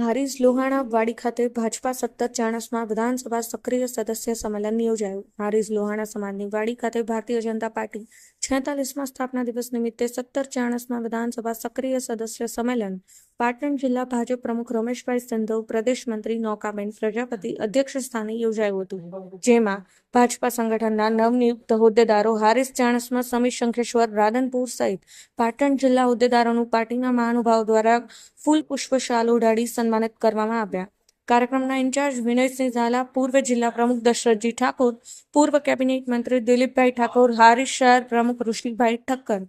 હારીજ લોહાણા વાડી ખાતે ભાજપા સત્તર ચાણસમાં વિધાનસભા સક્રિય સદસ્ય સંમેલન યોજાયું. હારીજ લોહાણા સમાજની વાડી ખાતે ભારતીય જનતા પાર્ટી છેતાલીસમાં સ્થાપના દિવસ નિમિત્તે સત્તર ચાણસમાં વિધાનસભા સક્રિય સદસ્ય સંમેલન પાટણ જિલ્લા ભાજપ પ્રમુખ રમેશભાઈ સંધવ, પ્રદેશ મંત્રી નૌકાબેન પ્રજાપતિ અધ્યક્ષ સ્થાને યોજાયું હતું, જેમાં ભાજપા સંગઠનના નવનિયુક્ત હોદ્દેદારો હારીજ ચાણસમાં સમી શંખેશ્વર, રાધનપુર સહિત પાટણ જિલ્લા હોદ્દેદારોનું પાર્ટીના મહાનુભાવ દ્વારા ફૂલ પુષ્પ શાલ ઉડાડી સન્માનિત કરવામાં આવ્યા. કાર્યક્રમના ઇન્ચાર્જ વિનયસિંહ ઝાલા, પૂર્વ જિલ્લા પ્રમુખ દશરથજી ઠાકોર, પૂર્વ કેબિનેટ મંત્રી દિલીપભાઈ ઠાકોર હારીશ શહેર પ્રમુખ ઋષિભાઈ ઠક્કર,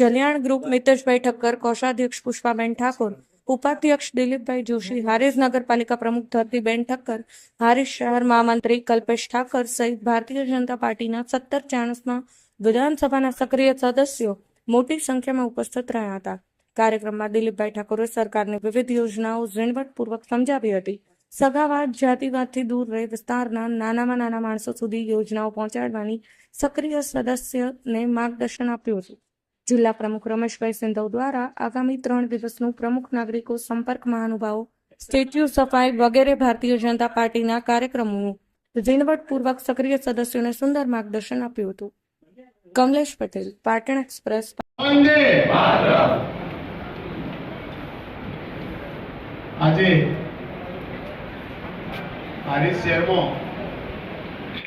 જલિયાણ ગ્રુપ મિતેશભાઈ ઠક્કર, કોષાધ્યક્ષ પુષ્પાબેન ઠાકોર ઉપાધ્યક્ષ દિલીપભાઈ જોશી હારીજ નગરપાલિકા પ્રમુખ ધરતીબેન ઠક્કર હારીજ શહેર મહામંત્રી કલ્પેશ ઠાકર સહિત ભારતીય જનતા પાર્ટીના સત્તર ચાણસમાં વિધાનસભાના સક્રિય સદસ્યો મોટી સંખ્યામાં ઉપસ્થિત રહ્યા હતા. કાર્યક્રમમાં દિલીપભાઈ ઠાકોરે સરકારની વિવિધ યોજનાઓ ઝીણવટપૂર્વક સમજાવી હતી. સગાવાદ, જાતિવાદથી દૂર રહી વિસ્તારના નાનામાં નાના માણસો સુધી યોજનાઓ પહોંચાડવાની સક્રિય સદસ્યને માર્ગદર્શન આપ્યું હતું. જિલ્લા પ્રમુખ રમેશભાઈ સિંધવ દ્વારા આગામી ત્રણ દિવસનું પ્રમુખ નાગરિકો સંપર્ક મહાનુભાવો સ્ટેચ્યુ સફાઈ વગેરે ભારતીય જનતા પાર્ટીના કાર્યક્રમોનું ઝીણવટપૂર્વક સક્રિય સદસ્યોને સુંદર માર્ગદર્શન આપ્યું હતું. કમલેશ પટેલ, પાટણ એક્સપ્રેસ. આજે હારીજ શહેરમાં